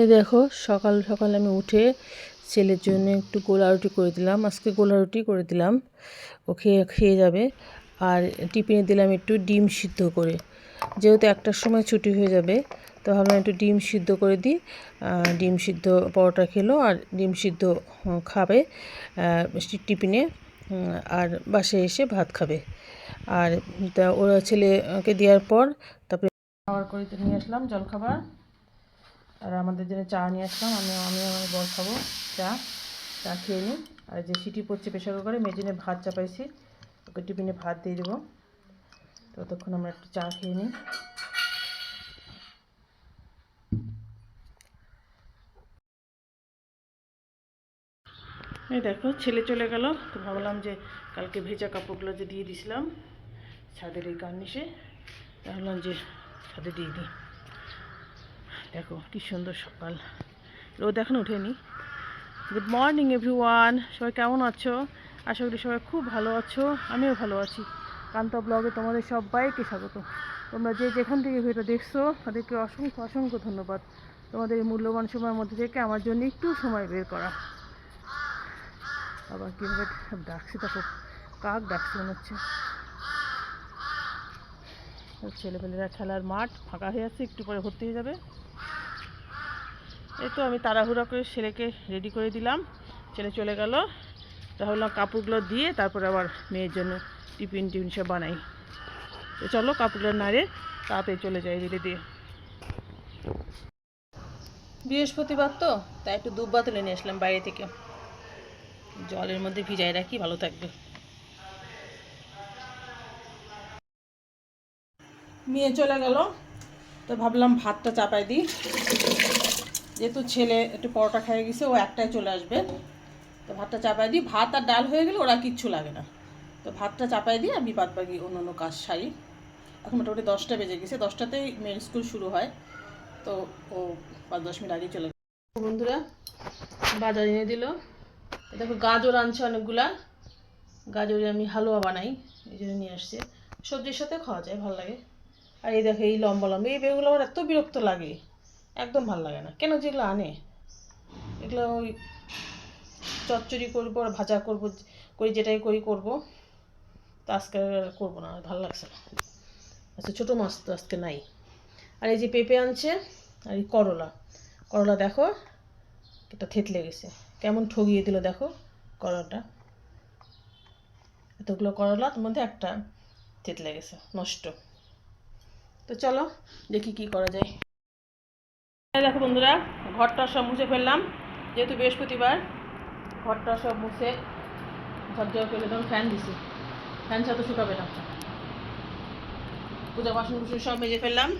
এই দেখো, সকাল সকাল আমি উঠে ছেলের জন্য একটু গোলা রুটি করে দিলাম। আজকে গোলা রুটি করে দিলাম, ও খেয়ে খেয়ে যাবে। আর টিফিনে দিলাম একটু ডিম সিদ্ধ করে। যেহেতু একটার সময় ছুটি হয়ে যাবে, তো ভাবলাম একটু ডিম সিদ্ধ করে দিই। ডিম সিদ্ধ পরোটা খেলো আর ডিম সিদ্ধ খাবে টিফিনে আর বাসায় এসে ভাত খাবে। আর তা ওরা ছেলেকে দেওয়ার পর তারপরে খাবার করে নিয়ে আসলাম জলখাবার। আর আমাদের জন্য চা নিয়ে আসলাম। আমি আমি আমার বর খাব চা চা খেয়ে নিই। আর যে সিটি পড়ছে প্রেশার কুকারে মেজিনে ভাত চাপাইছি। ওকে টিফিনে ভাত দিয়ে দেবো। ততক্ষণ আমরা একটু চা খেয়ে নিই। এই দেখো, ছেলে চলে গেল। তো ভাবলাম যে কালকে ভেজা কাপড়গুলো যে দিয়ে দিছিলাম, ছাদের এই গার্নিশে ভাবলাম যে ছাদে দিয়ে দিই। দেখো, কি সুন্দর সকাল। রোদ এখন ওঠেনি। গুড মর্নিং এভরিওয়ান সবাই কেমন আছো? আশা করি সবাই খুব ভালো আছো। আমিও ভালো আছি। কান্তা ব্লগে তোমাদের সবাইকে স্বাগত। তোমরা যে যেখান থেকে ভিডিও দেখছ, তাদেরকে অসংখ্য অসংখ্য ধন্যবাদ। তোমাদের এই মূল্যবান সময়ের মধ্যে থেকে আমার জন্য একটু সময় বের করা। আবার কীভাবে ডাকছে, দেখো, কাক ডাকছে মনে হচ্ছে। ছেলেপেলেরা খেলার মাঠ ফাঁকা হয়ে আছে, একটু পরে ভর্তি হয়ে যাবে। এই তো আমি তাড়াহুড়া করে ছেলেকে রেডি করে দিলাম। ছেলে চলে গেল। তাহলে কাপড়গুলো দিয়ে তারপরে আবার মেয়ের জন্য টিফিন টিফিন সব বানাই। তো চলো কাপড়গুলো নাড়ে, তাড়াতাড়ি চলে যাই রেডি দিয়ে। বৃহস্পতিবার তো, তাই একটু দুব্বা তুলে নিয়ে আসলাম বাইরে থেকে। জলের মধ্যে ভিজাই রাখি, ভালো থাকবে। মেয়ে চলে গেল। তো ভাবলাম ভাতটা চাপাই দিই। যেহেতু ছেলে একটু পরোটা খেয়ে গেছে, ও একটাই চলে আসবে। তো ভাতটা চাপাই দিই। ভাত আর ডাল হয়ে গেলে ওরা কিচ্ছু লাগে না। তো ভাতটা চাপাই দিই আমি বাদ বাকি অন্য অন্য কাজ সারি। এখন মোটামুটি দশটা বেজে গেছে। দশটাতেই মেন স্কুল শুরু হয়। তো ও পাঁচ দশ মিনিট আগেই চলে বন্ধুরা, বাজার এনে দিল। দেখো গাজর আনছে অনেকগুলা। গাজরে আমি হালুয়া বানাই, এই জন্য নিয়ে আসছে। সবজির সাথে খাওয়া যায়, ভালো লাগে। আর এই দেখো এই লম্বা লম্বা। এই বেগুলো আমার এত বিরক্ত লাগে। একদম ভালো লাগে না। কেন যেগুলো আনে? এগুলো ওই চচ্চড়ি করব আর ভাজা করব, করি যেটাই করি করব। তা আজকে আর করব না ভালো লাগছে না। আচ্ছা ছোটো মাছ তো আজকে নাই। আর এই যে পেঁপে আনছে আর এই করলা। করলা দেখো এটা থেতলে গেছে। কেমন ঠগিয়ে দিল দেখো করলাটা। এতগুলো করলা তার মধ্যে একটা থেতলে গেছে, নষ্ট। তো চলো দেখি কি করা যায়। দেখো বন্ধুরা, ঘরটা সব মুছে ফেললাম। যেহেতু বৃহস্পতিবার, ঘরটা সব মুছে ঝরঝর করে তখন ফ্যান দিছি। ফ্যান ছাড়া শুকাবে না। পূজা বাসন কুসন সব মেজে ফেললাম।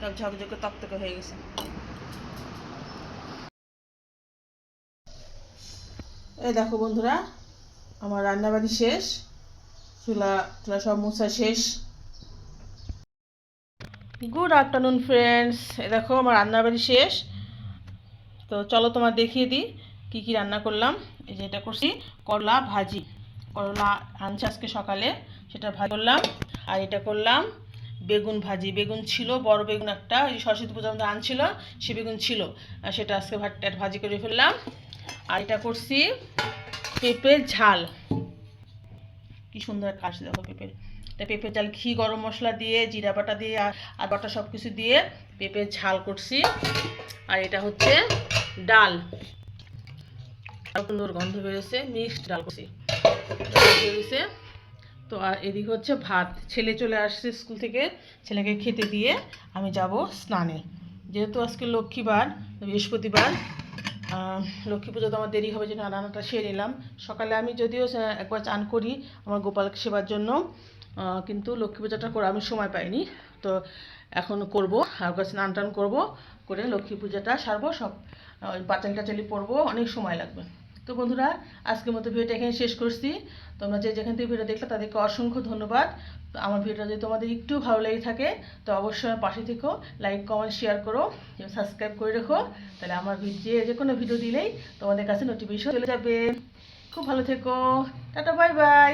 সব ঝকঝকে হয়ে গেছে। এই দেখো বন্ধুরা, আমার রান্নাবাড়ি শেষ। চুলা চুলা সব মোছা শেষ। গুড আফটারনুন ফ্রেন্ডস এ দেখো, আমার রান্নাবাড়ি শেষ। তো চলো তোমার দেখিয়ে দিই কি কি রান্না করলাম। এই যে এটা করছি, করলা ভাজি। করলা আনছে আজকে সকালে, সেটা ভাজি করলাম। আর এটা করলাম বেগুন ভাজি। বেগুন ছিল, বড় বেগুন একটা ওই সরস্বতী পূজার মধ্যে আনছিল, সে বেগুন ছিল। সেটা আজকে ভাজি করে ফেললাম। আর এটা করছি পেঁপের ঝাল। কি সুন্দর কাশ দেখো পেঁপের। এটা পেঁপের ঝাল ঘি, গরম মশলা দিয়ে, জিরা বাটা দিয়ে, আর বাটা সব কিছু দিয়ে পেঁপের ঝাল করছি। আর এটা হচ্ছে ডাল। সুন্দর গন্ধ বেরোছে মিক্সড ডাল করছি। বেরোছে তো আর এদিকে হচ্ছে ভাত। ছেলে চলে আসছে স্কুল থেকে, ছেলেকে খেতে দিয়ে আমি যাব স্নানে। যেহেতু আজকে লক্ষ্মীবার, বৃহস্পতিবার লক্ষ্মী পুজো তো আমার দেরি হবে যে রান্নাটা সেরে নিলাম সকালে আমি যদিও একবার চান করি আমার গোপাল সেবার জন্য কিন্তু লক্ষ্মী পূজাটা করে আমি সময় পাইনি। তো এখন করব আর স্নান টান করব, করে লক্ষ্মী পূজাটা সারবো, সব পাঁচালি টাচালি পরবো, অনেক সময় লাগবে। তো বন্ধুরা, আজকের মতো ভিডিওটা এখানে শেষ করছি। তোমরা যে যেখান থেকে ভিডিও দেখলে তাদেরকে অসংখ্য ধন্যবাদ। আমার ভিডিওটা যদি তোমাদের একটু ভালো লেগে থাকে, তো অবশ্যই আমার পাশে থেকো লাইক কমেন্ট শেয়ার করো সাবস্ক্রাইব করে রেখো। তাহলে আমার যে যে কোনো ভিডিও দিলেই তোমাদের কাছে নোটিফিকেশন চলে যাবে। খুব ভালো থেকো। Tata bye bye